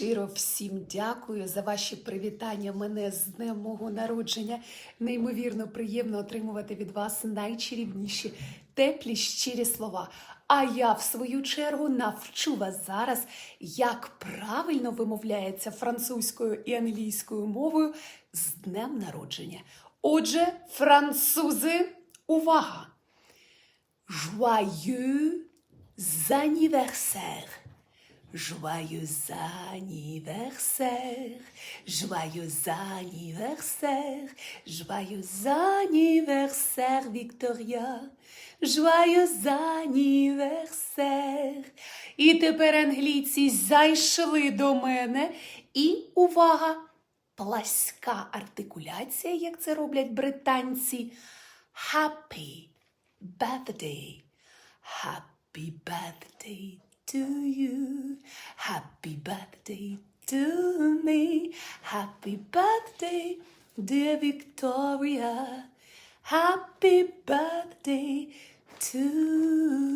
Щиро всім дякую за ваші привітання мене з днем мого народження. Неймовірно приємно отримувати від вас найчарівніші, теплі, щирі слова. А я, в свою чергу, навчу вас зараз, як правильно вимовляється французькою і англійською мовою з днем народження. Отже, французи, увага! Joyeux anniversaire! Joyeux anniversaire, joyeux anniversaire, joyeux anniversaire Victoria, joyeux anniversaire. І тепер англійці зайшли до мене. І увага! Пласька артикуляція, як це роблять британці. Happy birthday. Happy birthday to you. Happy birthday to me. Happy birthday, dear Victoria. Happy birthday to